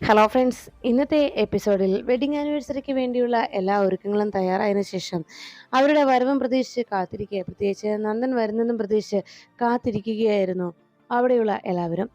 Hello friends ഇന്നത്തെ എപ്പിസോഡിൽ wedding ആനിവേഴ്സറിക്ക് വേണ്ടിയുള്ള എല്ലാ ഒരുക്കങ്ങളും തയ്യാറായതിനു ശേഷം അവരുടെ വരവും പ്രതീക്ഷിച്ച് കാത്തിരിക്കുക പ്രത്യേകിച്ച് നന്ദൻ വരുന്നതും പ്രതീക്ഷിച്ച് കാത്തിരിക്കുകയായിരുന്നു അവിടെയുള്ള എല്ലാവരും.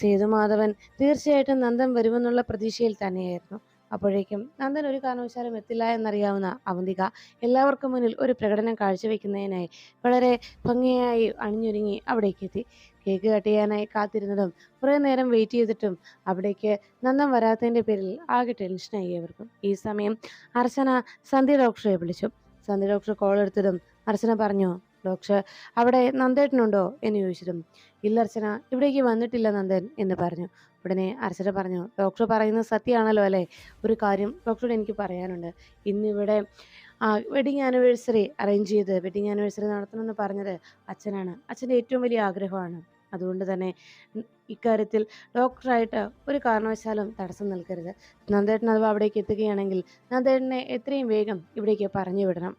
സേതുമാധവൻ തീർച്ചയായിട്ടും നന്ദൻ വരുമെന്നുള്ള പ്രതീക്ഷയിൽ തന്നെയായിരുന്നു. അപ്പോഴേക്കും നന്ദൻ ഒരു കാരണവശാലും എത്തില്ല എന്നറിയാവുന്ന അവന്തിക എല്ലാവർക്കും മുന്നിൽ ഒരു പ്രകടനം കാഴ്ചവെക്കുന്നതിനായി വളരെ ഭംഗിയായി അണിഞ്ഞൊരുങ്ങി അവിടേക്ക് എത്തി. കേക്ക് കട്ട് ചെയ്യാനായി കാത്തിരുന്നതും കുറേ നേരം വെയിറ്റ് ചെയ്തിട്ടും അവിടേക്ക് നന്ദൻ വരാത്തതിന്റെ പേരിൽ ആകെ ടെൻഷനായി അവർക്കും. ഈ സമയം അർച്ചന സന്ധ്യ ഡോക്ടറെ വിളിച്ചു. സന്ധ്യ ഡോക്ടർ കോൾ എടുത്തതും അർച്ചന പറഞ്ഞു ഡോക്ടർ അവിടെ നന്ദേട്ടനുണ്ടോ? എന്ന് ചോദിച്ചതും ഇല്ല അർച്ചന ഇവിടേക്ക് വന്നിട്ടില്ല നന്ദൻ എന്ന് പറഞ്ഞു. ഉടനെ അർച്ചന പറഞ്ഞു ഡോക്ടർ പറയുന്നത് സത്യമാണല്ലോ അല്ലേ? ഒരു കാര്യം ഡോക്ടറോട് എനിക്ക് പറയാനുണ്ട്. ഇന്നിവിടെ വെഡിങ് ആനിവേഴ്സറി അറേഞ്ച് ചെയ്ത് വെഡിങ് ആനിവേഴ്സറി നടത്തണമെന്ന് പറഞ്ഞത് അച്ഛനാണ്. അച്ഛന്റെ ഏറ്റവും വലിയ ആഗ്രഹമാണ്. അതുകൊണ്ട് തന്നെ ഇക്കാര്യത്തിൽ ഡോക്ടറായിട്ട് ഒരു കാരണവശാലും തടസ്സം നിൽക്കരുത്. നന്ദേട്ടൻ അഥവാ അവിടേക്ക് എത്തുകയാണെങ്കിൽ നന്ദേട്ടനെ എത്രയും വേഗം ഇവിടേക്ക് പറഞ്ഞു വിടണം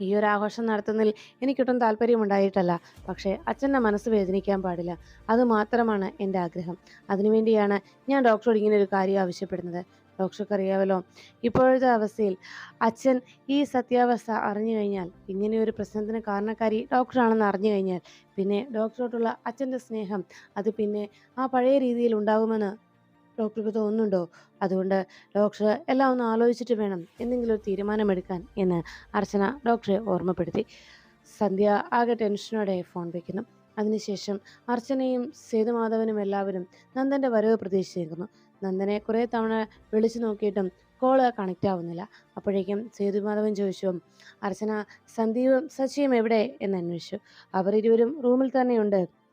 ഈ ഒരു ആഘോഷം നടത്തുന്നതിൽ എനിക്കൊട്ടും താല്പര്യമുണ്ടായിട്ടല്ല പക്ഷേ അച്ഛന്റെ മനസ്സ് വേദനിക്കാൻ പാടില്ല. അത് മാത്രമാണ് എന്റെ ആഗ്രഹം. അതിനുവേണ്ടിയാണ് ഞാൻ ഡോക്ടറോട് ഇങ്ങനെ ഒരു കാര്യം ആവശ്യപ്പെടുന്നത്. ഡോക്ടർക്ക് അറിയാമല്ലോ ഇപ്പോഴത്തെ അവസ്ഥയിൽ അച്ഛൻ ഈ സത്യാവസ്ഥ അറിഞ്ഞു കഴിഞ്ഞാൽ ഇങ്ങനെ ഒരു പ്രശ്നത്തിന് കാരണക്കാരി ഡോക്ടറാണെന്ന് അറിഞ്ഞു കഴിഞ്ഞാൽ പിന്നെ ഡോക്ടറോട്ടുള്ള അച്ഛന്റെ സ്നേഹം അത് പിന്നെ ആ പഴയ രീതിയിൽ ഉണ്ടാകുമെന്ന് ഡോക്ടർക്ക് തോന്നുന്നുണ്ടോ? അതുകൊണ്ട് ഡോക്ടർ എല്ലാം ഒന്ന് ആലോചിച്ചിട്ട് വേണം എന്തെങ്കിലും ഒരു തീരുമാനമെടുക്കാൻ എന്ന് അർച്ചന ഡോക്ടറെ ഓർമ്മപ്പെടുത്തി. സന്ധ്യ ആകെ ടെൻഷനോടെ ഫോൺ വയ്ക്കുന്നു അതിനുശേഷം അർച്ചനയും സേതുമാധവനും എല്ലാവരും നന്ദന്റെ വരവ് പ്രതീക്ഷിച്ചിരിക്കുന്നു. നന്ദനെ കുറേ തവണ വിളിച്ചു നോക്കിയിട്ടും കോൾ കണക്റ്റ് ആവുന്നില്ല. അപ്പോഴേക്കും സേതുമാധവൻ ചോദിച്ചു അർച്ചന സന്ദീപും സച്ചിയും എവിടെ? എന്ന് അന്വേഷിച്ചു. അവർ ഇരുവരും റൂമിൽ തന്നെയുണ്ട്.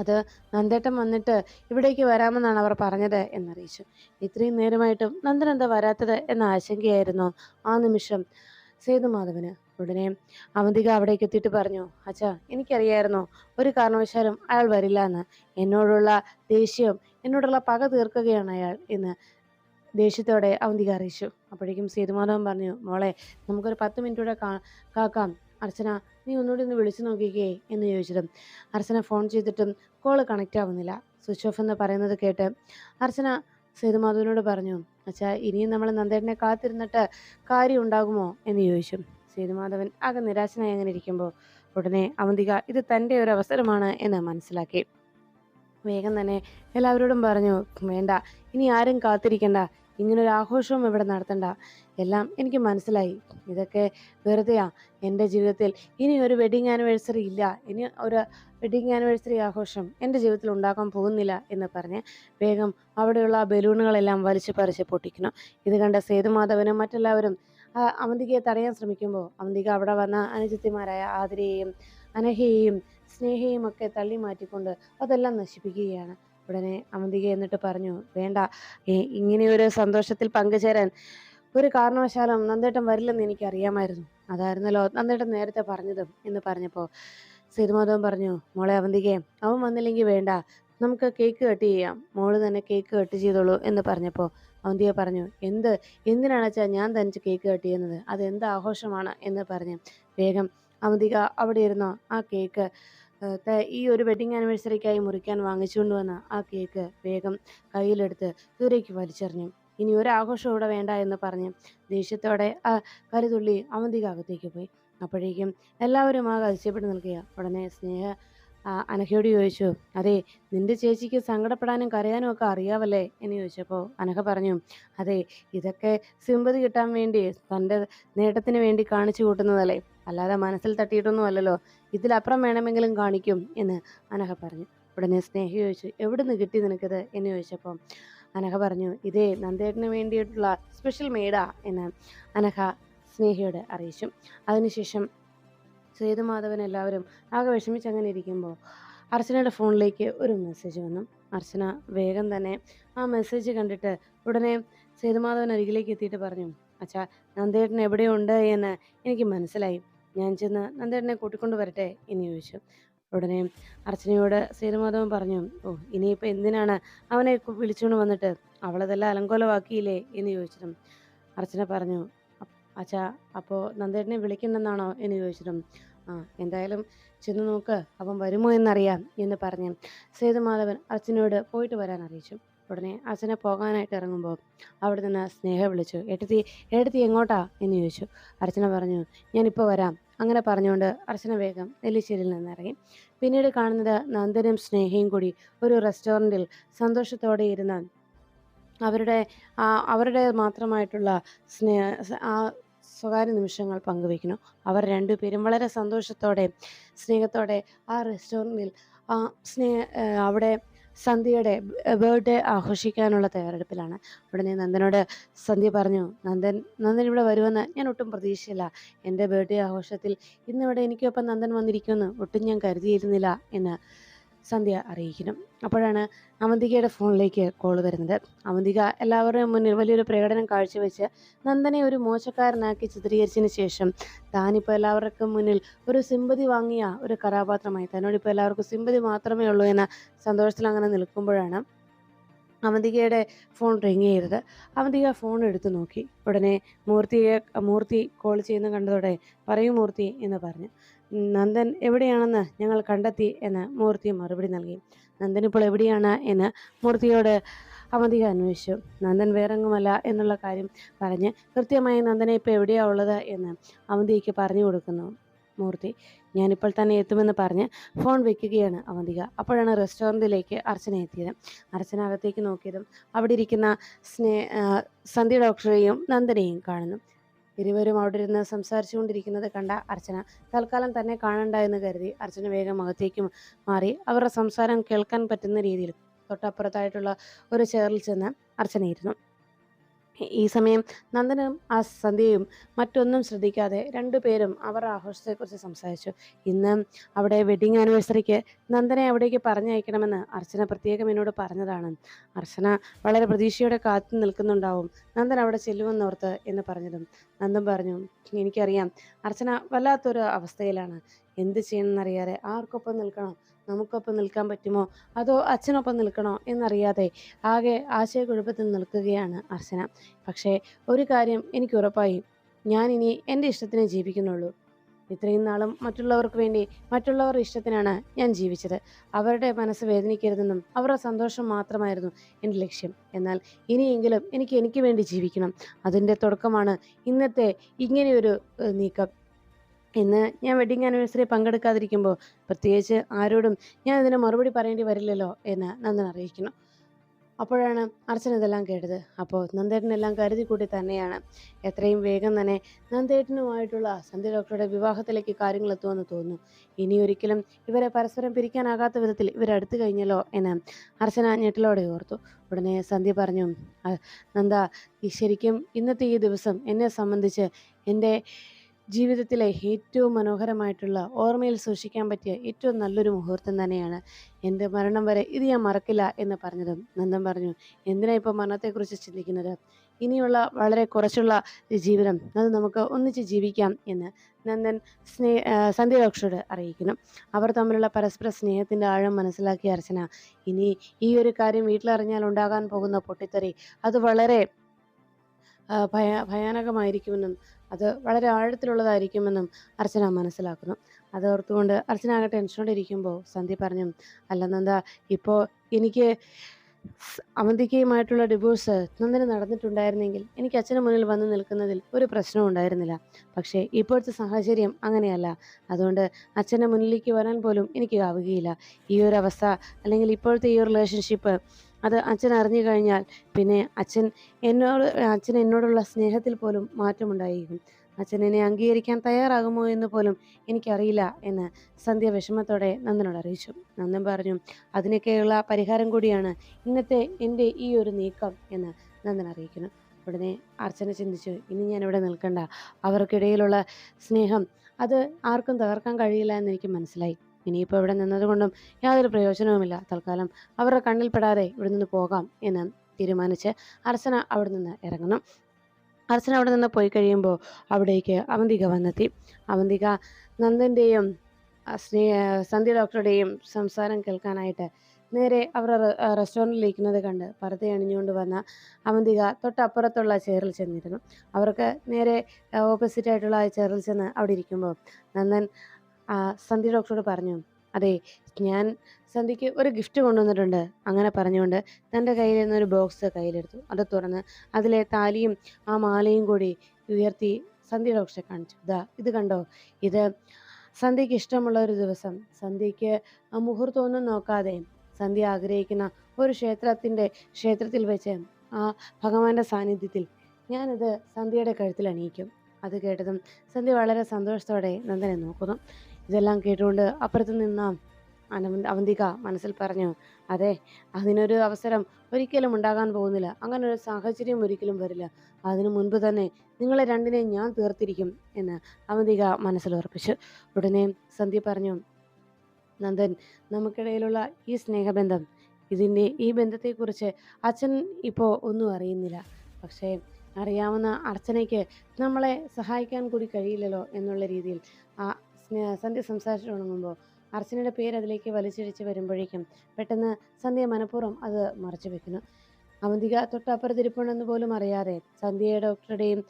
അത് നന്ദേട്ടൻ വന്നിട്ട് ഇവിടേക്ക് വരാമെന്നാണ് അവർ പറഞ്ഞത് എന്നറിയിച്ചു. ഇത്രയും നേരമായിട്ടും നന്ദൻ എന്താ വരാത്തത് എന്ന ആശങ്കയായിരുന്നു ആ നിമിഷം. സേതുമാധവന് ഉടനെ അവന്തിക അവിടേക്ക് എത്തിയിട്ട് പറഞ്ഞു അച്ഛാ എനിക്കറിയായിരുന്നു ഒരു കാരണവശാലും അയാൾ വരില്ല എന്ന്. എന്നോടുള്ള ദേഷ്യം എന്നോടുള്ള പക തീർക്കുകയാണ് അയാൾ എന്ന് ദേഷ്യത്തോടെ അവന്തിക അറിയിച്ചു. അപ്പോഴേക്കും സേതുമാധവൻ പറഞ്ഞു മോളെ നമുക്കൊരു പത്ത് മിനിറ്റൂടെ കാ കാക്കാം. അർച്ചന നീ ഒന്നുകൂടി ഒന്ന് വിളിച്ചു നോക്കിക്കേ എന്ന് ചോദിച്ചിട്ടും അർച്ചന ഫോൺ ചെയ്തിട്ടും കോൾ കണക്റ്റ് ആവുന്നില്ല. സ്വിച്ച് ഓഫ് എന്ന് പറയുന്നത് കേട്ട് അർച്ചന സേതുമാധവനോട് പറഞ്ഞു അച്ഛാ ഇനിയും നമ്മൾ നന്ദേട്ടനെ കാത്തിരുന്നിട്ട് കാര്യം ഉണ്ടാകുമോ? എന്ന് ചോദിച്ചു. സേതുമാധവൻ ആകെ നിരാശനായി അങ്ങനെ ഇരിക്കുമ്പോൾ ഉടനെ അവന്തിക ഇത് തന്റെ ഒരു അവസരമാണ് എന്ന് മനസ്സിലാക്കി. വേഗം തന്നെ എല്ലാവരോടും പറഞ്ഞു വേണ്ട ഇനി ആരും കാത്തിരിക്കണ്ട. ഇങ്ങനൊരു ആഘോഷവും ഇവിടെ നടത്തണ്ട. എല്ലാം എനിക്ക് മനസ്സിലായി. ഇതൊക്കെ വെറുതെയാ. എന്റെ ജീവിതത്തിൽ ഇനി ഒരു വെഡിങ് ആനിവേഴ്സറി ഇല്ല. ഇനി ഒരു വെഡിങ് ആനിവേഴ്സറി ആഘോഷം എന്റെ ജീവിതത്തിൽ ഉണ്ടാക്കാൻ പോകുന്നില്ല എന്ന് പറഞ്ഞ് വേഗം അവിടെയുള്ള ബലൂണുകളെല്ലാം വലിച്ചു പറിച്ച് പൊട്ടിക്കണം. ഇത് കണ്ട സേതുമാധവനും മറ്റെല്ലാവരും അവന്തികയെ തടയാൻ ശ്രമിക്കുമ്പോൾ അവന്തിക അവിടെ വന്ന അനുജത്തിമാരായ ആതിരയെയും അനഹയെയും സ്നേഹയും ഒക്കെ തള്ളി മാറ്റിക്കൊണ്ട് അതെല്ലാം നശിപ്പിക്കുകയാണ്. ഉടനെ അമന്തിക എന്നിട്ട് പറഞ്ഞു വേണ്ട ഇങ്ങനെയൊരു സന്തോഷത്തിൽ പങ്കുചേരാൻ ഒരു കാരണവശാലും നന്ദേട്ടൻ വരില്ലെന്ന് എനിക്കറിയാമായിരുന്നു. അതായിരുന്നല്ലോ നന്ദേട്ടൻ നേരത്തെ പറഞ്ഞതും എന്ന് പറഞ്ഞപ്പോൾ സിനിമാധവൻ പറഞ്ഞു മോളെ അവന്തികേ അവൻ വന്നില്ലെങ്കിൽ വേണ്ട നമുക്ക് കേക്ക് കട്ട് ചെയ്യാം മോൾ തന്നെ കേക്ക് കട്ട് ചെയ്തോളൂ എന്ന് പറഞ്ഞപ്പോൾ അവന്തിക പറഞ്ഞു എന്ത്? എന്തിനാണ് വെച്ചാൽ ഞാൻ തനിച്ച് കേക്ക് കട്ട് ചെയ്യുന്നത്? അത് എന്ത് ആഘോഷമാണ്? എന്ന് പറഞ്ഞ് വേഗം അവന്തിക അവിടെ ഇരുന്നോ ആ കേക്ക് ഈ ഒരു വെഡിങ് ആനിവേഴ്സറിക്കായി മുറിക്കാൻ വാങ്ങിച്ചുകൊണ്ട് വന്ന ആ കേക്ക് വേഗം കയ്യിലെടുത്ത് ദൂരേക്ക് വലിച്ചെറിഞ്ഞു. ഇനി ഒരു ആഘോഷം ഇവിടെ വേണ്ട എന്ന് പറഞ്ഞ് ദേഷ്യത്തോടെ ആ കരുതുള്ളി അവന്തിക അകത്തേക്ക് പോയി. അപ്പോഴേക്കും എല്ലാവരും ആ അതിശയപ്പെട്ട് നിൽക്കുക. ഉടനെ സ്നേഹ അനഘയോട് ചോദിച്ചു അതെ നിന്റെ ചേച്ചിക്ക് സങ്കടപ്പെടാനും കരയാനും ഒക്കെ അറിയാവല്ലേ? എന്ന് ചോദിച്ചപ്പോൾ അനഘ പറഞ്ഞു അതെ ഇതൊക്കെ സിമ്പതി കിട്ടാൻ വേണ്ടി തന്റെ നേട്ടത്തിന് വേണ്ടി കാണിച്ചു കൂട്ടുന്നതല്ലേ? അല്ലാതെ മനസ്സിൽ തട്ടിയിട്ടൊന്നും അല്ലല്ലോ. ഇതിലപ്പുറം വേണമെങ്കിലും കാണിക്കും എന്ന് അനഘ പറഞ്ഞു. ഉടനെ സ്നേഹ ചോദിച്ചു എവിടുന്ന് കിട്ടി നിനക്കത്? എന്ന് ചോദിച്ചപ്പോൾ അനഘ പറഞ്ഞു ഇതേ നന്ദേട്ടന് വേണ്ടിയിട്ടുള്ള സ്പെഷ്യൽ മെയ്ഡാ എന്ന് അനഘ സ്നേഹയോട് അറിയിച്ചു. അതിനുശേഷം സേതുമാധവൻ എല്ലാവരും ആകെ വിഷമിച്ച് അങ്ങനെ ഇരിക്കുമ്പോൾ അർച്ചനയുടെ ഫോണിലേക്ക് ഒരു മെസ്സേജ് വന്നു. അർച്ചന വേഗം തന്നെ ആ മെസ്സേജ് കണ്ടിട്ട് ഉടനെ സേതുമാധവൻ അരികിലേക്ക് എത്തിയിട്ട് പറഞ്ഞു അച്ഛാ നന്ദേട്ടൻ എവിടെയുണ്ട് എന്ന് എനിക്ക് മനസ്സിലായി. ഞാൻ ചെന്ന് നന്ദേട്ടനെ കൂട്ടിക്കൊണ്ട് വരട്ടെ എന്ന് ചോദിച്ചു. ഉടനെ അർച്ചനയോട് സേതുമാധവൻ പറഞ്ഞു ഓ ഇനിയിപ്പോൾ എന്തിനാണ് അവനെ വിളിച്ചുകൊണ്ട് വന്നിട്ട്? അവളതെല്ലാം അലങ്കോലമാക്കിയില്ലേ? എന്ന് ചോദിച്ചിട്ടും അർച്ചന പറഞ്ഞു അച്ഛാ അപ്പോൾ നന്ദേട്ടനെ വിളിക്കണമെന്നാണോ എന്ന് ചോദിച്ചിട്ടും ആ എന്തായാലും ചെന്ന് നോക്ക് അവൻ വരുമോ എന്നറിയാം എന്ന് പറഞ്ഞ് സേതുമാധവൻ അച്ഛനോട് പോയിട്ട് വരാൻ അറിയിച്ചു. ഉടനെ അച്ഛനെ പോകാനായിട്ട് ഇറങ്ങുമ്പോൾ അവിടെ നിന്ന് സ്നേഹ വിളിച്ചു എട്ടത്തി എട്ടത്തി എങ്ങോട്ടാ? എന്ന് ചോദിച്ചു. അർച്ചന പറഞ്ഞു ഞാനിപ്പോൾ വരാം. അങ്ങനെ പറഞ്ഞുകൊണ്ട് അർച്ചന വേഗം നെല്ലിശ്ശേരിയിൽ നിന്ന് ഇറങ്ങി. പിന്നീട് കാണുന്നത് നന്ദനും സ്നേഹയും കൂടി ഒരു റെസ്റ്റോറന്റിൽ സന്തോഷത്തോടെ ഇരുന്ന് അവരുടെ അവരുടെ മാത്രമായിട്ടുള്ള സ്നേഹ ആ സ്വകാര്യ നിമിഷങ്ങൾ പങ്കുവയ്ക്കുന്നു. അവർ രണ്ടുപേരും വളരെ സന്തോഷത്തോടെ സ്നേഹത്തോടെ ആ റെസ്റ്റോറന്റിൽ ആ സ്നേഹ അവിടെ സന്ധ്യയുടെ ബർത്ത്ഡേ ആഘോഷിക്കാനുള്ള തയ്യാറെടുപ്പിലാണ്. ഉടനെ നന്ദനോട് സന്ധ്യ പറഞ്ഞു നന്ദൻ നന്ദൻ ഇവിടെ വരുമെന്ന് ഞാൻ ഒട്ടും പ്രതീക്ഷയില്ല എന്റെ ബർത്ത്ഡേ ആഘോഷത്തിൽ ഇന്നിവിടെ എനിക്കൊപ്പം നന്ദൻ വന്നിരിക്കുമെന്ന് ഒട്ടും ഞാൻ കരുതിയിരുന്നില്ല എന്ന് സന്ധ്യ അറിയിക്കണം. അപ്പോഴാണ് അവന്തികയുടെ ഫോണിലേക്ക് കോൾ വരുന്നത്. അവന്തിക എല്ലാവരുടെയും മുന്നിൽ വലിയൊരു പ്രകടനം കാഴ്ചവെച്ച് നന്ദനെ ഒരു മോശക്കാരനാക്കി ചിത്രീകരിച്ചതിന് ശേഷം താനിപ്പോൾ എല്ലാവർക്കും മുന്നിൽ ഒരു സിമ്പതി വാങ്ങിയ ഒരു കഥാപാത്രമായി. തന്നോടിപ്പോൾ എല്ലാവർക്കും സിമ്പതി മാത്രമേ ഉള്ളൂ എന്ന സന്തോഷത്തിൽ അങ്ങനെ നിൽക്കുമ്പോഴാണ് അവന്തികയുടെ ഫോൺ റിങ് ചെയ്തത് അവന്തിക ഫോൺ എടുത്തു നോക്കി. ഉടനെ മൂർത്തിയെ മൂർത്തി കോൾ ചെയ്യുന്ന കണ്ടതോടെ പറയും മൂർത്തി എന്ന് പറഞ്ഞു. നന്ദൻ എവിടെയാണെന്ന് ഞങ്ങൾ കണ്ടെത്തി എന്ന് മൂർത്തി മറുപടി നൽകി. നന്ദൻ ഇപ്പോൾ എവിടെയാണ് എന്ന് മൂർത്തിയോട് അവന്തിക അന്വേഷിച്ചു. നന്ദൻ വേറെങ്ങുമല്ല എന്നുള്ള കാര്യം പറഞ്ഞ് കൃത്യമായി നന്ദനെ ഇപ്പോൾ എവിടെയാണ് ഉള്ളത് എന്ന് അവന്തിക്ക് പറഞ്ഞു കൊടുക്കുന്നു. മൂർത്തി ഞാനിപ്പോൾ തന്നെ എത്തുമെന്ന് പറഞ്ഞ് ഫോൺ വെക്കുകയാണ് അവന്തിക. അപ്പോഴാണ് റെസ്റ്റോറന്റിലേക്ക് അർച്ചന എത്തിയത്. അർച്ചന അകത്തേക്ക് നോക്കിയതും അവിടെ ഇരിക്കുന്ന സ്നേ സന്ധ്യ ഡോക്ടറെയും നന്ദനെയും കാണുന്നു. ഇരുവരും അവിടെ ഇരുന്ന് സംസാരിച്ചുകൊണ്ടിരിക്കുന്നത് കണ്ട അർച്ചന തൽക്കാലം തന്നെ കാണണ്ട എന്ന് കരുതി. അർച്ചന വേഗം അകത്തേക്ക് മാറി അവരുടെ സംസാരം കേൾക്കാൻ പറ്റുന്ന രീതിയിൽ തൊട്ടപ്പുറത്തായിട്ടുള്ള ഒരു ചെയറിൽ ചെന്ന് അർച്ചന ഇരുന്നു. ഈ സമയം നന്ദനും ആ സന്ധ്യയും മറ്റൊന്നും ശ്രദ്ധിക്കാതെ രണ്ടുപേരും അവർ ആഘോഷത്തെക്കുറിച്ച് സംസാരിച്ചു. ഇന്ന് അവിടെ വെഡിങ് ആനിവേഴ്സറിക്ക് നന്ദനെ അവിടേക്ക് പറഞ്ഞയക്കണമെന്ന് അർച്ചന പ്രത്യേകം എന്നോട് പറഞ്ഞതാണ്. അർച്ചന വളരെ പ്രതീക്ഷയോടെ കാത്തു നിൽക്കുന്നുണ്ടാവും. നന്ദൻ അവിടെ ചെല്ലുമെന്നോർത്ത് എന്ന് പറഞ്ഞതും. നന്ദൻ പറഞ്ഞു എനിക്കറിയാം. അർച്ചന വല്ലാത്തൊരു അവസ്ഥയിലാണ്. എന്ത് ചെയ്യണമെന്നറിയാതെ ആർക്കൊപ്പം നിൽക്കണം. നമുക്കൊപ്പം നിൽക്കാൻ പറ്റുമോ? അതോ അച്ഛനൊപ്പം നിൽക്കണോ എന്നറിയാതെ ആകെ ആശയക്കുഴപ്പത്തിൽ നിൽക്കുകയാണ് അർച്ചന. പക്ഷേ ഒരു കാര്യം എനിക്ക് ഉറപ്പായി. ഞാനിനി എന്റെ ഇഷ്ടത്തിനെ ജീവിക്കുന്നുള്ളൂ. ഇത്രയും നാളും മറ്റുള്ളവർക്ക് വേണ്ടി മറ്റുള്ളവരുടെ ഇഷ്ടത്തിനാണ് ഞാൻ ജീവിച്ചത്. അവരുടെ മനസ്സ് വേദനിക്കരുതെന്നും അവരുടെ സന്തോഷം മാത്രമായിരുന്നു എന്റെ ലക്ഷ്യം. എന്നാൽ ഇനിയെങ്കിലും എനിക്ക് എനിക്ക് വേണ്ടി ജീവിക്കണം. അതിന്റെ തുടക്കമാണ് ഇന്നത്തെ ഇങ്ങനെയൊരു നീക്കം. ഇന്ന് ഞാൻ വെഡിങ് ആനിവേഴ്സറി പങ്കെടുക്കാതിരിക്കുമ്പോൾ പ്രത്യേകിച്ച് ആരോടും ഞാൻ ഇതിന് മറുപടി പറയേണ്ടി വരില്ലല്ലോ എന്ന് നന്ദൻ അറിയിക്കുന്നു. അപ്പോഴാണ് അർച്ചന ഇതെല്ലാം കേട്ടത്. അപ്പോൾ നന്ദേട്ടനെല്ലാം കരുതി കൂട്ടി തന്നെയാണ്. എത്രയും വേഗം തന്നെ നന്ദേട്ടനുമായിട്ടുള്ള സന്ധ്യ ഡോക്ടറുടെ വിവാഹത്തിലേക്ക് കാര്യങ്ങൾ എത്തുമെന്ന് തോന്നുന്നു. ഇനി ഒരിക്കലും ഇവരെ പരസ്പരം പിരിക്കാനാകാത്ത വിധത്തിൽ ഇവരടുത്ത് കഴിഞ്ഞല്ലോ എന്ന് അർച്ചന ഞെട്ടിലോടെ ഓർത്തു. ഉടനെ സന്ധ്യ പറഞ്ഞു നന്ദ ശരിക്കും ഇന്നത്തെ ഈ ദിവസം എന്നെ സംബന്ധിച്ച് എന്റെ ജീവിതത്തിലെ ഏറ്റവും മനോഹരമായിട്ടുള്ള ഓർമ്മയിൽ സൂക്ഷിക്കാൻ പറ്റിയ ഏറ്റവും നല്ലൊരു മുഹൂർത്തം തന്നെയാണ് എന്റെ മരണം വരെ ഇത് ഞാൻ മറക്കില്ല എന്ന് പറഞ്ഞതും നന്ദൻ പറഞ്ഞു. എന്തിനാ ഇപ്പോൾ മരണത്തെക്കുറിച്ച് ചിന്തിക്കുന്നത്? ഇനിയുള്ള വളരെ കുറച്ചുള്ള ജീവിതം അത് നമുക്ക് ഒന്നിച്ച് ജീവിക്കാം എന്ന് നന്ദൻ സ്നേഹ സന്ധ്യ അറിയിക്കുന്നു. അവർ തമ്മിലുള്ള പരസ്പര സ്നേഹത്തിന്റെ ആഴം മനസ്സിലാക്കിയ അർച്ചന ഇനി ഈ ഒരു കാര്യം വീട്ടിലറിഞ്ഞാൽ ഉണ്ടാകാൻ പോകുന്ന പൊട്ടിത്തെറി അത് വളരെ ഭയ ഭയാനകമായിരിക്കുമെന്നും അത് വളരെ ആഴത്തിലുള്ളതായിരിക്കുമെന്നും അർച്ചന മനസ്സിലാക്കുന്നു. അത് ഓർത്തുകൊണ്ട് അർച്ചന ആകെ ടെൻഷനോടെ ഇരിക്കുമ്പോൾ സന്ധ്യ പറഞ്ഞു അല്ല നന്ദ ഇപ്പോൾ എനിക്ക് അവന്തിക്കയുമായിട്ടുള്ള ഡിവോഴ്സ് നന്ദന നടന്നിട്ടുണ്ടായിരുന്നെങ്കിൽ എനിക്ക് അച്ഛന് മുന്നിൽ വന്ന് നിൽക്കുന്നതിൽ ഒരു പ്രശ്നവും ഉണ്ടായിരുന്നില്ല. പക്ഷേ ഇപ്പോഴത്തെ സാഹചര്യം അങ്ങനെയല്ല. അതുകൊണ്ട് അച്ഛന്റെ മുന്നിലേക്ക് വരാൻ പോലും എനിക്ക് ആവുകയില്ല. ഈ ഒരു അവസ്ഥ അല്ലെങ്കിൽ ഇപ്പോഴത്തെ ഈ ഒരു റിലേഷൻഷിപ്പ് അത് അച്ഛൻ അറിഞ്ഞു കഴിഞ്ഞാൽ പിന്നെ അച്ഛൻ എന്നോട് അച്ഛൻ എന്നോടുള്ള സ്നേഹത്തിൽ പോലും മാറ്റമുണ്ടായിരിക്കും അച്ഛൻ അംഗീകരിക്കാൻ തയ്യാറാകുമോ എന്ന് പോലും എനിക്കറിയില്ല എന്ന് സന്ധ്യ വിഷമത്തോടെ നന്ദനോട് അറിയിച്ചു. നന്ദൻ പറഞ്ഞു അതിനൊക്കെയുള്ള പരിഹാരം കൂടിയാണ് ഇന്നത്തെ എന്റെ ഈ ഒരു നീക്കം എന്ന് നന്ദൻ അറിയിക്കുന്നു. ഉടനെ അർച്ചന ചിന്തിച്ചു ഇനി ഞാൻ ഇവിടെ നിൽക്കണ്ട അവർക്കിടയിലുള്ള സ്നേഹം അത് ആർക്കും തകർക്കാൻ കഴിയില്ല എന്ന് എനിക്ക് മനസ്സിലായി. ഇനിയിപ്പോൾ ഇവിടെ നിന്നതുകൊണ്ടും യാതൊരു പ്രയോജനവുമില്ല. തൽക്കാലം അവരുടെ കണ്ണിൽപ്പെടാതെ ഇവിടെ നിന്ന് പോകാം എന്ന് തീരുമാനിച്ച് അർച്ചന അവിടെ നിന്ന് ഇറങ്ങുന്നു. അർച്ചന അവിടെ നിന്ന് പോയി കഴിയുമ്പോൾ അവിടേക്ക് അവന്തിക വന്നെത്തി. അവന്തിക നന്ദന്റെയും സ്നേഹ സന്ധ്യ ഡോക്ടറുടെയും സംസാരം കേൾക്കാനായിട്ട് നേരെ അവർ റെസ്റ്റോറന്റിലിരിക്കുന്നത് കണ്ട് പർദ്ദ അണിഞ്ഞുകൊണ്ട് വന്ന അവന്തിക തൊട്ടപ്പുറത്തുള്ള ചെയറിൽ ചെന്നിരുന്നു. അവർക്ക് നേരെ ഓപ്പോസിറ്റ് ആയിട്ടുള്ള ചെയറിൽ ചെന്ന് അവിടെ ഇരിക്കുമ്പോൾ നന്ദൻ സന്ധ്യ ഡോക്ടറോട് പറഞ്ഞു അതെ ഞാൻ സന്ധ്യയ്ക്ക് ഒരു ഗിഫ്റ്റ് കൊണ്ടുവന്നിട്ടുണ്ട്. അങ്ങനെ പറഞ്ഞുകൊണ്ട് തന്റെ കയ്യിൽ നിന്നൊരു ബോക്സ് കയ്യിലെടുത്തു. അത് തുറന്ന് അതിലെ താലിയും ആ മാലയും കൂടി ഉയർത്തി സന്ധ്യ ഡോക്ടറെ കാണിച്ചു. ഇതാ ഇത് കണ്ടോ? ഇത് സന്ധ്യയ്ക്ക് ഇഷ്ടമുള്ള ഒരു ദിവസം. സന്ധ്യയ്ക്ക് ആ മുഹൂർത്തമൊന്നും നോക്കാതെ സന്ധ്യ ആഗ്രഹിക്കുന്ന ഒരു ക്ഷേത്രത്തിന്റെ ക്ഷേത്രത്തിൽ വെച്ച് ആ ഭഗവാന്റെ സാന്നിധ്യത്തിൽ ഞാനിത് സന്ധ്യയുടെ കഴുത്തിൽ അണിയിക്കും. അത് കേട്ടതും സന്ധ്യ വളരെ സന്തോഷത്തോടെ നന്ദനെ നോക്കുന്നു. ഇതെല്ലാം കേട്ടുകൊണ്ട് അപ്പുറത്ത് നിന്ന അനവ അവന്തിക മനസ്സിൽ പറഞ്ഞു അതെ അതിനൊരു അവസരം ഒരിക്കലും ഉണ്ടാകാൻ പോകുന്നില്ല. അങ്ങനെ ഒരു സാഹചര്യം ഒരിക്കലും വരില്ല. അതിനു മുൻപ് തന്നെ നിങ്ങളെ രണ്ടിനെയും ഞാൻ തീർത്തിരിക്കും എന്ന് അവന്തിക മനസ്സിൽ ഉറപ്പിച്ചു. ഉടനെ സന്ധ്യ പറഞ്ഞു നന്ദൻ നമുക്കിടയിലുള്ള ഈ സ്നേഹബന്ധം ഇതിന്റെ ഈ ബന്ധത്തെക്കുറിച്ച് അച്ഛൻ ഇപ്പോൾ ഒന്നും അറിയുന്നില്ല. പക്ഷേ അറിയാവുന്ന അർച്ചനയ്ക്ക് നമ്മളെ സഹായിക്കാൻ കൂടി കഴിയില്ലല്ലോ എന്നുള്ള രീതിയിൽ ആ സ്നേ സന്ധ്യ സംസാരിച്ചു തുടങ്ങുമ്പോൾ അർച്ചനയുടെ പേര് അതിലേക്ക് വലിച്ചിഴിച്ച് വരുമ്പോഴേക്കും പെട്ടെന്ന് സന്ധ്യ മനഃപൂർവം അത് മറച്ചു വെക്കുന്നു. അവന്തിക തൊട്ടപ്പുറത്തിരിപ്പുണ്ടെന്ന് പോലും അറിയാതെ സന്ധ്യ ഡോക്ടറുടെയും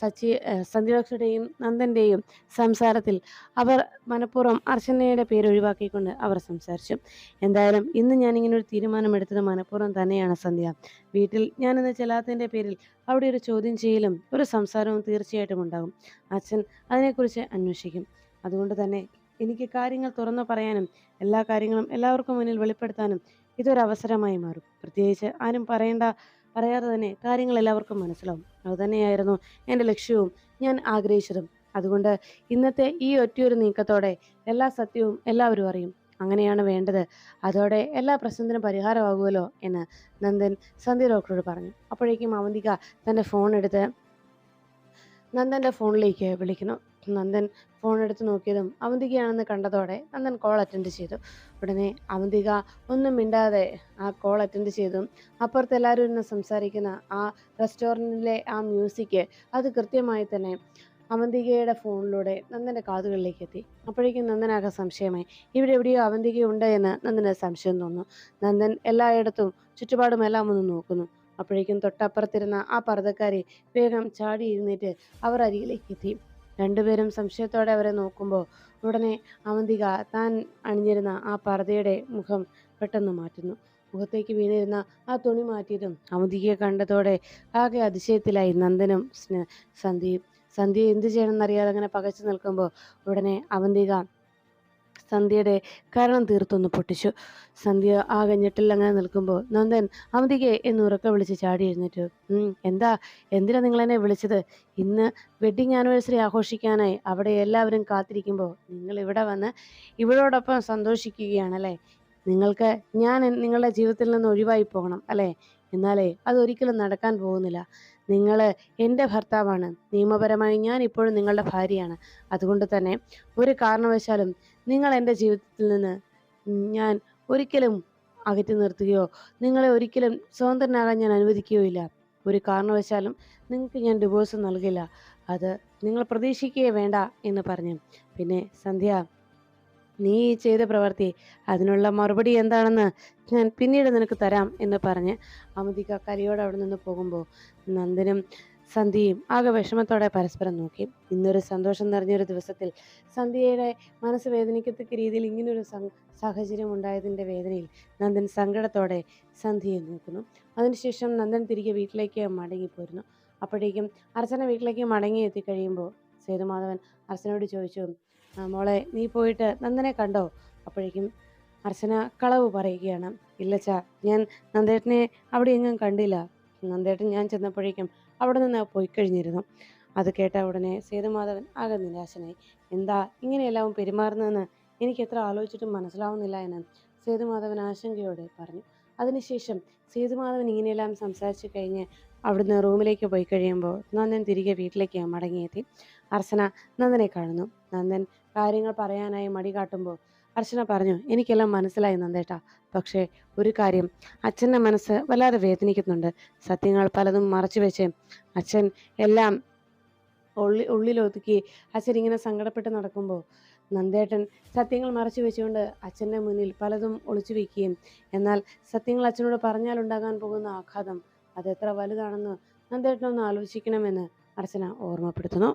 സച്ചി സന്ധ്യ ഡോക്ടറുടെയും നന്ദന്റെയും സംസാരത്തിൽ അവർ മനഃപൂർവം അർച്ചനയുടെ പേര് ഒഴിവാക്കിക്കൊണ്ട് അവർ സംസാരിച്ചു. എന്തായാലും ഇന്ന് ഞാനിങ്ങനെ ഒരു തീരുമാനമെടുത്തത് മനഃപൂർവം തന്നെയാണ് സന്ധ്യ. വീട്ടിൽ ഞാനിന്ന് ചെല്ലാത്തതിന്റെ പേരിൽ അവിടെ ഒരു ചോദ്യം ചെയ്യലും ഒരു സംസാരവും തീർച്ചയായിട്ടും ഉണ്ടാകും. അച്ഛൻ അതിനെക്കുറിച്ച് അന്വേഷിക്കും. അതുകൊണ്ട് തന്നെ എനിക്ക് കാര്യങ്ങൾ തുറന്നു പറയാനും എല്ലാ കാര്യങ്ങളും എല്ലാവർക്കും മുന്നിൽ വെളിപ്പെടുത്താനും ഇതൊരവസരമായി മാറും. പ്രത്യേകിച്ച് ആരും പറയേണ്ട പറയാതെ തന്നെ കാര്യങ്ങൾ എല്ലാവർക്കും മനസ്സിലാവും. അതുതന്നെയായിരുന്നു എന്റെ ലക്ഷ്യവും. ഞാൻ ആഗ്രഹിച്ചതും. അതുകൊണ്ട് ഇന്നത്തെ ഈ ഒറ്റയൊരു നീക്കത്തോടെ എല്ലാ സത്യവും എല്ലാവരും അറിയും. അങ്ങനെയാണ് വേണ്ടത്. അതോടെ എല്ലാ പ്രശ്നത്തിനും പരിഹാരമാകുമല്ലോ എന്ന് നന്ദൻ സന്ധ്യ ഡോക്ടറോട് പറഞ്ഞു. അപ്പോഴേക്കും അവന്തിക തന്റെ ഫോൺ എടുത്ത് നന്ദന്റെ ഫോണിലേക്ക് വിളിക്കുന്നു. നന്ദൻ ഫോൺ എടുത്ത് നോക്കിയതും അവന്തികയാണെന്ന് കണ്ടതോടെ നന്ദൻ കോൾ അറ്റൻഡ് ചെയ്തു. ഉടനെ അവന്തിക ഒന്നും മിണ്ടാതെ ആ കോൾ അറ്റൻഡ് ചെയ്തു അപ്പുറത്ത് എല്ലാവരും ഇരുന്ന് സംസാരിക്കുന്ന ആ റെസ്റ്റോറന്റിലെ ആ മ്യൂസിക് അത് കൃത്യമായി തന്നെ അവന്തികയുടെ ഫോണിലൂടെ നന്ദന്റെ കാതുകളിലേക്ക് എത്തി. അപ്പോഴേക്കും നന്ദനാകെ സംശയമായി. ഇവിടെ എവിടെയോ അവന്തിക ഉണ്ട് എന്ന് നന്ദന് സംശയം തോന്നുന്നു. നന്ദൻ എല്ലായിടത്തും ചുറ്റുപാടും എല്ലാം ഒന്ന് നോക്കുന്നു. അപ്പോഴേക്കും തൊട്ടപ്പുറത്തിരുന്ന ആ പർദ്ദക്കാരി വേഗം ചാടി എഴുന്നേറ്റ് അവർ അരികിലേക്ക് എത്തി. രണ്ടുപേരും സംശയത്തോടെ അവരെ നോക്കുമ്പോൾ ഉടനെ അവന്തിക താൻ അണിഞ്ഞിരുന്ന ആ പർദ്ദയുടെ മുഖം പെട്ടെന്ന് മാറ്റുന്നു. മുഖത്തേക്ക് വീണിരുന്ന ആ തുണി മാറ്റിയതും അവന്തികയെ കണ്ടതോടെ ആകെ അതിശയത്തിലായി നന്ദനും സ്നേ സന്ധ്യയും. സന്ധ്യ എന്ത് ചെയ്യണമെന്നറിയാതെ അങ്ങനെ പകച്ചു നിൽക്കുമ്പോൾ ഉടനെ അവന്തിക സന്ധ്യയുടെ കരണം തീർത്തൊന്ന് പൊട്ടിച്ചു. സന്ധ്യ ആകെ അങ്ങനെ നിൽക്കുമ്പോൾ നന്ദൻ അമിതികെ എന്ന് ഉറക്കെ വിളിച്ച് ചാടി എഴുന്നേറ്റു. എന്താ? എന്തിനാ നിങ്ങളെന്നെ വിളിച്ചത്? ഇന്ന് വെഡിങ് ആനിവേഴ്സറി ആഘോഷിക്കാനായി അവിടെ എല്ലാവരും കാത്തിരിക്കുമ്പോൾ നിങ്ങൾ ഇവിടെ വന്ന് ഇവളോടൊപ്പം സന്തോഷിക്കുകയാണല്ലേ നിങ്ങൾക്ക് ഞാൻ നിങ്ങളുടെ ജീവിതത്തിൽ നിന്ന് ഒഴിവായി പോകണം അല്ലേ? എന്നാലേ അതൊരിക്കലും നടക്കാൻ പോകുന്നില്ല. നിങ്ങൾ എന്റെ ഭർത്താവാണ്. നിയമപരമായി ഞാൻ ഇപ്പോഴും നിങ്ങളുടെ ഭാര്യയാണ്. അതുകൊണ്ട് തന്നെ ഒരു കാരണവശാലും നിങ്ങൾ എന്റെ ജീവിതത്തിൽ നിന്ന് ഞാൻ ഒരിക്കലും അകറ്റി നിർത്തുകയോ നിങ്ങളെ ഒരിക്കലും സ്വതന്ത്രനാകാൻ ഞാൻ അനുവദിക്കുകയോ ഇല്ല. ഒരു കാരണവശാലും നിങ്ങൾക്ക് ഞാൻ ഡിവോഴ്സ് നൽകില്ല. അത് നിങ്ങൾ പ്രതീക്ഷിക്കുകയേ വേണ്ട എന്ന് പറഞ്ഞു. പിന്നെ സന്ധ്യ നീ ഈ ചെയ്ത പ്രവൃത്തി അതിനുള്ള മറുപടി എന്താണെന്ന് ഞാൻ പിന്നീട് നിനക്ക് തരാം എന്ന് പറഞ്ഞ് അമിതിക കരിയോട് അവിടെ നിന്ന് പോകുമ്പോൾ നന്ദനും സന്ധ്യയും ആകെ വിഷമത്തോടെ പരസ്പരം നോക്കി. ഇന്നൊരു സന്തോഷം നിറഞ്ഞൊരു ദിവസത്തിൽ സന്ധ്യയുടെ മനസ്സ് വേദനിക്കത്തക്ക രീതിയിൽ ഇങ്ങനൊരു സാഹചര്യം ഉണ്ടായതിന്റെ വേദനയിൽ നന്ദൻ സങ്കടത്തോടെ സന്ധ്യയെ നോക്കുന്നു. അതിനുശേഷം നന്ദൻ തിരികെ വീട്ടിലേക്ക് മടങ്ങിപ്പോരുന്നു. അപ്പോഴേക്കും അർച്ചന വീട്ടിലേക്ക് മടങ്ങി എത്തിക്കഴിയുമ്പോൾ സേതുമാധവൻ അർച്ചനയോട് ചോദിച്ചു "ആ, മോളെ നീ പോയിട്ട് നന്ദനെ കണ്ടോ? അപ്പോഴേക്കും അർച്ചന കളവ് പറയുകയാണ്. ഇല്ലച്ചാ ഞാൻ നന്ദേട്ടനെ അവിടെ എങ്ങും കണ്ടില്ല. നന്ദേട്ടൻ ഞാൻ ചെന്നപ്പോഴേക്കും അവിടെ നിന്ന് പോയി കഴിഞ്ഞിരുന്നു. അത് കേട്ട ഉടനെ സേതുമാധവൻ ആകെ നിരാശനായി. എന്താ ഇങ്ങനെയെല്ലാം പെരുമാറുന്നതെന്ന് എനിക്ക് എത്ര ആലോചിച്ചിട്ടും മനസ്സിലാവുന്നില്ല എന്ന് സേതുമാധവൻ ആശങ്കയോടെ പറഞ്ഞു. അതിനുശേഷം സേതുമാധവൻ ഇങ്ങനെയെല്ലാം സംസാരിച്ചു കഴിഞ്ഞ് അവിടുന്ന് റൂമിലേക്ക് പോയി കഴിയുമ്പോൾ നന്ദൻ തിരികെ വീട്ടിലേക്ക് മടങ്ങിയെത്തി. അർച്ചന നന്ദനെ കാണുന്നു. നന്ദൻ കാര്യങ്ങൾ പറയാനായി മടി കാട്ടുമ്പോൾ അർച്ചന പറഞ്ഞു എനിക്കെല്ലാം മനസ്സിലായി നന്ദേട്ടാ. പക്ഷേ ഒരു കാര്യം അച്ഛന്റെ മനസ്സ് വല്ലാതെ വേദനിക്കുന്നുണ്ട്. സത്യങ്ങൾ പലതും മറച്ചു വെച്ച് അച്ഛൻ എല്ലാം ഉള്ളി ഉള്ളിലൊതുക്കി അച്ഛൻ ഇങ്ങനെ സങ്കടപ്പെട്ട് നടക്കുമ്പോൾ നന്ദേട്ടൻ സത്യങ്ങൾ മറച്ചു വെച്ചുകൊണ്ട് അച്ഛന്റെ മുന്നിൽ പലതും ഒളിച്ചു വയ്ക്കുകയും എന്നാൽ സത്യങ്ങൾ അച്ഛനോട് പറഞ്ഞാലുണ്ടാകാൻ പോകുന്ന ആഘാതം അത് എത്ര വലുതാണെന്ന് നന്ദേട്ടനൊന്ന് ആലോചിക്കണമെന്ന് അർച്ചന ഓർമ്മപ്പെടുത്തുന്നു.